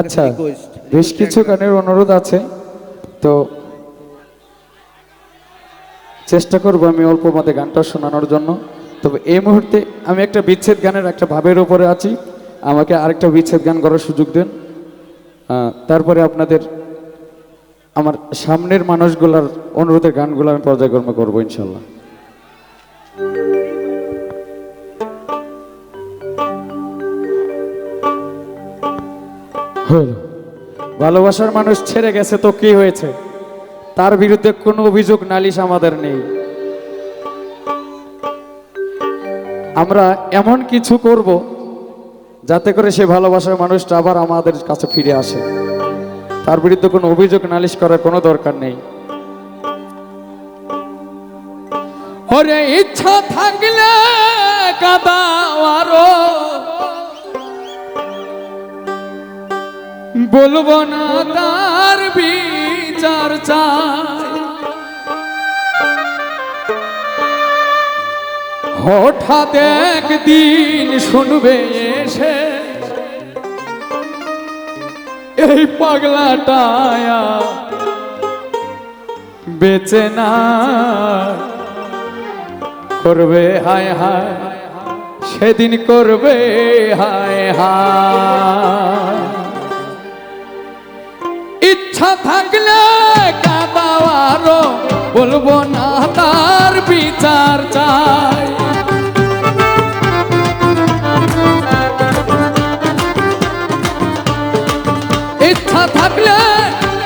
আচ্ছা বেশ কিছু গানের অনুরোধ আছে তো চেষ্টা করব আমি অল্প মতে গানটা শোনানোর জন্য। তবে এই মুহূর্তে আমি একটা বিচ্ছেদ গানের একটা ভাবের উপরে আছি। আমাকে আরেকটা বিচ্ছেদ গান করার সুযোগ দেন। তারপরে আপনাদের আমার সামনের মানুষগুলার অনুরোধের গানগুলো আমি পর্যায়ক্রমে করব ইনশাল্লাহ। ভালোবাসার মানুষ ছেড়ে গেছে তো কি হয়েছে? তার বিরুদ্ধে কোনো অভিযোগ, নালিশ আমাদের নেই। আমরা এমন কিছু করব যাতে করে সে ভালোবাসার মানুষটা আবার আমাদের কাছে ফিরে আসে। তার বিরুদ্ধে কোনো অভিযোগ, নালিশ করার কোনো দরকার নেই। ইচ্ছা থাকলে কাদাওয়ারো বলব না তার বিচার হঠাৎ একদিন শুনবে এসে এই পাগলাটায়া বেচে না করবে, হায় হায়, সেদিন করবে, হায় হায়। ইচ্ছা থাকলে কাদাওয়ারও বলব না তার বিচার চাই। ইচ্ছা থাকলে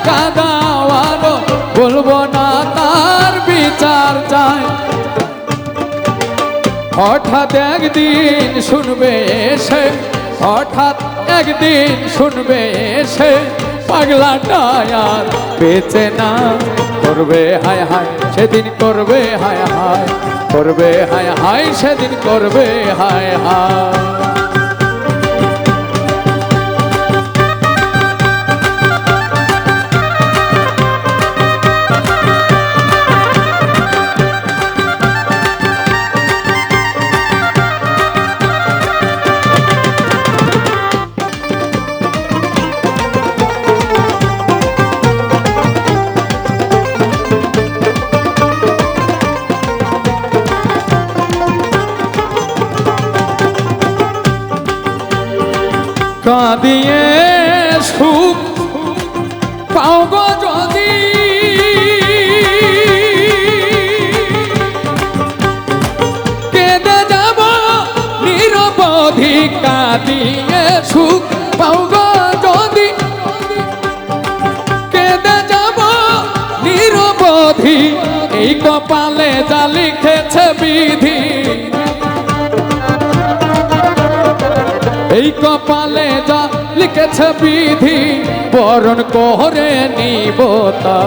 কাদাওয়ারও বলব না তার বিচার চাই। হঠাৎ একদিন শুনবে এসে হঠাৎ একদিন শুনবে এসে পাগলাটা আর বেঁচে না। করবে হায় হায়, সেদিন করবে হায় হায়। করবে হায় হায়, সেদিন করবে হায় হায়। কাঁদিয়ে সুখ পাও গো যদি। কেঁদে যাব নিরবধি কাঁদিয়ে সুখ পাও গো যদি। কেঁদে যাব নিরবধি এই কপালে যা লিখেছে বিধি। এই কপালে যা লিখেছে বিধি, বরণ করে নিব তা।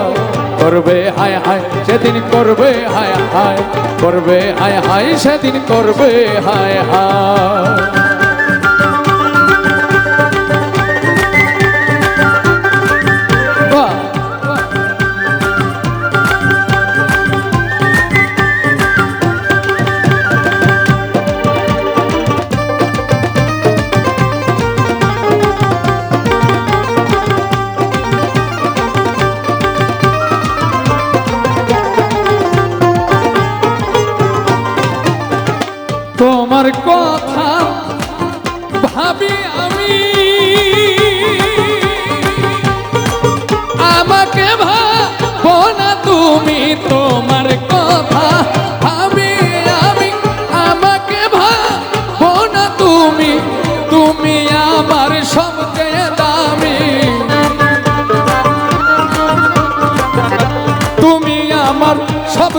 করবে হায় হায়, সেদিন করবে হায় হায়, করবে হায় হায়, সেদিন করবে হায় হায়।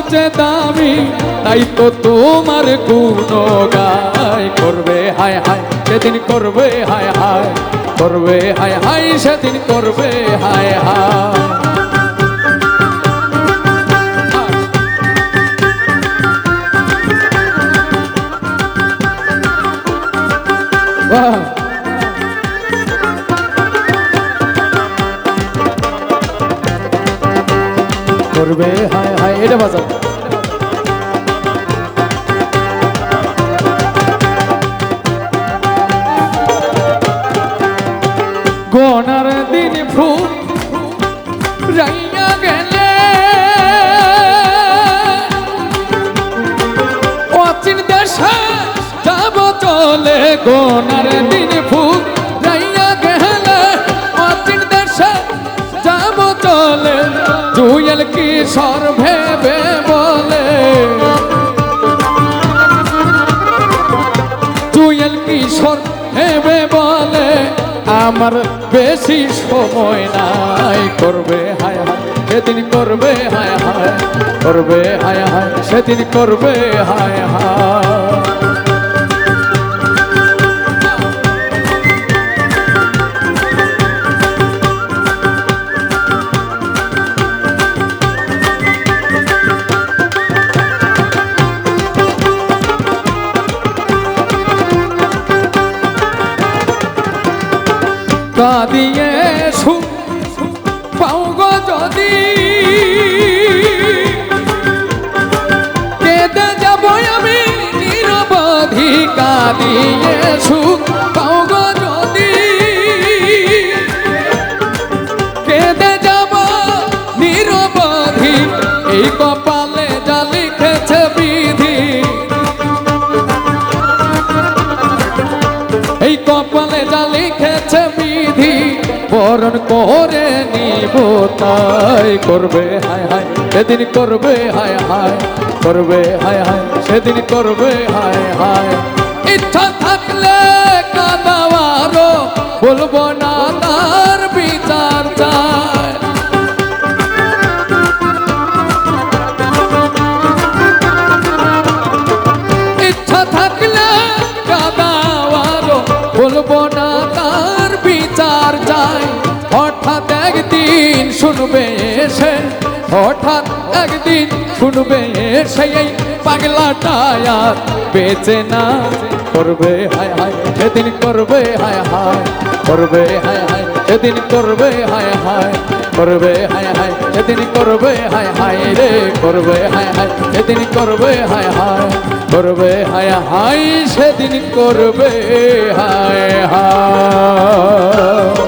সবচেয়ে দামি, তাই তো তোমার গুণগায় করবে, হায় হায়, সেদিন করবে, হায় হায়, করবে, হায় হায়, সেদিন করবে, হায় হায়। বাহ। করবে? হায় হায়, এটা বাজাও। গোনার দিন ফু রাইয়া গেলে। অচিন দেশে যাব চলে গোনার দিন কিশোর ভেবে বলে জুয়েল কিশোর ভেবে বলে আমার বেশি সময় নাই। করবে, হায় হায়, সেদিন করবে, হায় হায়, করবে, হায় হায়, সেদিন করবে, হায় হায়। কাঁদিয়ে সু পাও গো যদি। কেঁদে যাব আমি নিরবধি কাঁদিয়ে সু বরণ করে নিব, তাই করবে, হায় হায়, সেদিন করবে, হায় হায়, করবে, হায় হায়, সেদিন করবে, হায় হায়। ইচ্ছা থাকলে কাদাওয়ারও বলব না এসে হঠাৎ একদিন শুনবে এসে এই পাগলাটা আর বেঁচে না করবে হায় হায় সেদিন করবে হায় হায় করবে হায় হায় সেদিন করবে হায় হায় করবে হায় হায় সেদিন করবে হায় হায় রে করবে হায় হায় সেদিন করবে হায় হায় করবে হায় হায় সেদিন করবে হায় হায়